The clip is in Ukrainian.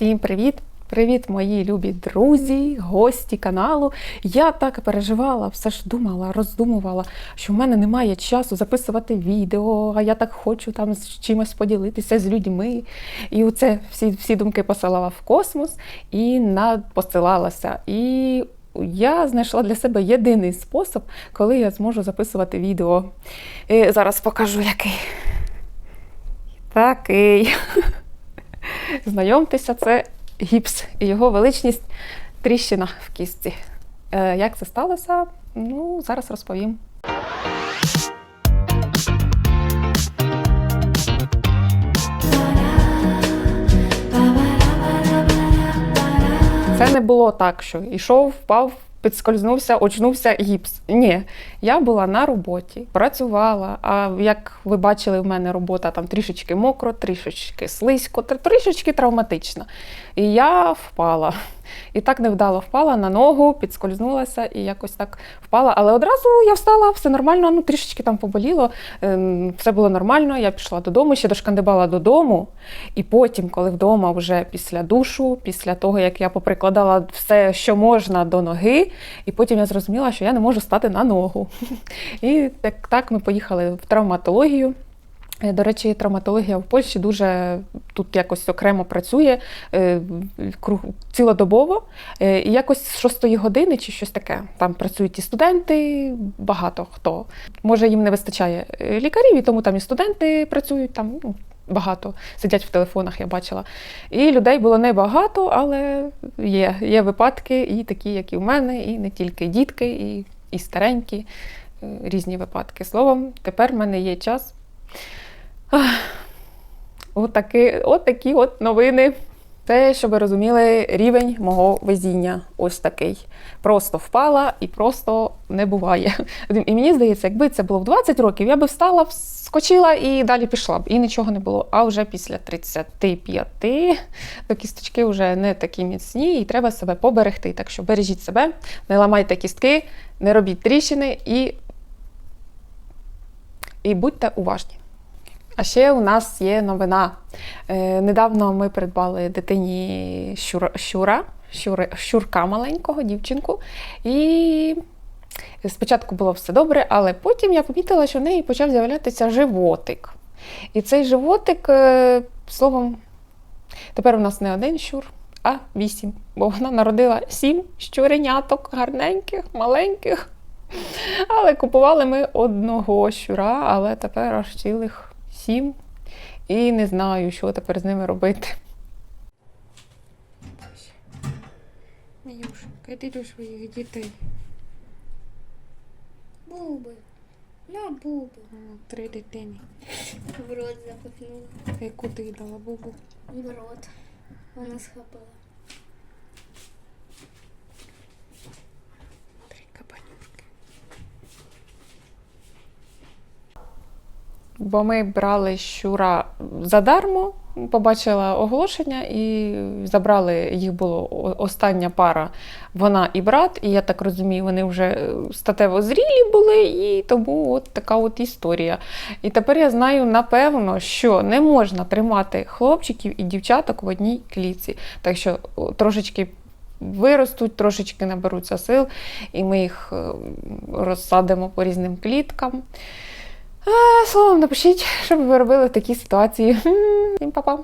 Всім привіт! Привіт, мої любі друзі, гості каналу. Я так переживала, все ж думала, роздумувала, що в мене немає часу записувати відео, а я так хочу там з чимось поділитися з людьми. І оце всі, всі думки посилала в космос і посилалася. І я знайшла для себе єдиний спосіб, коли я зможу записувати відео. І зараз покажу який. Такий. Знайомтеся, це гіпс і його величність тріщина в кістці. Е, як це сталося? Ну, зараз розповім. Це не було так, що йшов, впав, підскользнувся, очнувся гіпс. Ні, я була на роботі, працювала. А як ви бачили, в мене робота там трішечки мокро, трішечки слизько, тр- трішечки травматична. І я впала. І так невдало впала на ногу, підскользнулася і якось так впала. Але одразу я встала, все нормально, ну трішечки там поболіло, ем, все було нормально. Я пішла додому, ще дошкандибала додому. І потім, коли вдома, вже після душу, після того, як я поприкладала все, що можна до ноги, і потім я зрозуміла, що я не можу стати на ногу. І так, так ми поїхали в травматологію. Е, До речі, травматологія в Польщі дуже тут якось окремо працює е, цілодобово. Е, І якось з шостої години чи щось таке. Там працюють і студенти, багато хто. Може, їм не вистачає лікарів, і тому там і студенти працюють там. Ну, Багато сидять в телефонах, я бачила. І людей було небагато, але є, є випадки, і такі, як і в мене, і не тільки дітки, і, і старенькі, різні випадки. Словом, тепер в мене є час Отакі, от такі от новини. Це, щоб ви розуміли, рівень мого везіння ось такий. Просто впала і просто не буває. І мені здається, якби це було в 20 років, я би встала, скочила і далі пішла б. І нічого не було. А вже після 35 то кісточки вже не такі міцні, і треба себе поберегти. Так що бережіть себе, не ламайте кістки, не робіть тріщини і, і будьте уважні. А ще у нас є новина. Е, недавно ми придбали дитині щура, щура, щури, щурка маленького, дівчинку. І спочатку було все добре, але потім я помітила, що в неї почав з'являтися животик. І цей животик, е, словом, тепер у нас не один щур, а вісім. Бо вона народила сім щуреняток, гарненьких, маленьких. Але купували ми одного щура, але тепер аж цілих сім. І не знаю, що тепер з ними робити. Міюш, йди до своїх дітей. Буби. На буби. Три дитини. В рот запихнула. Яку ти дала бубу? В рот. Вона схопила. Бо ми брали щура задармо, побачила оголошення і забрали їх було остання пара, вона і брат. І я так розумію, вони вже е, статево зрілі були, і тому от така от історія. І тепер я знаю напевно, що не можна тримати хлопчиків і дівчаток в одній клітці. Так що трошечки. Виростуть, трошечки наберуться сил, і ми їх е, розсадимо по різним кліткам. Е, Словом, напишіть, що б ви робили в такій ситуації. Всім па-па!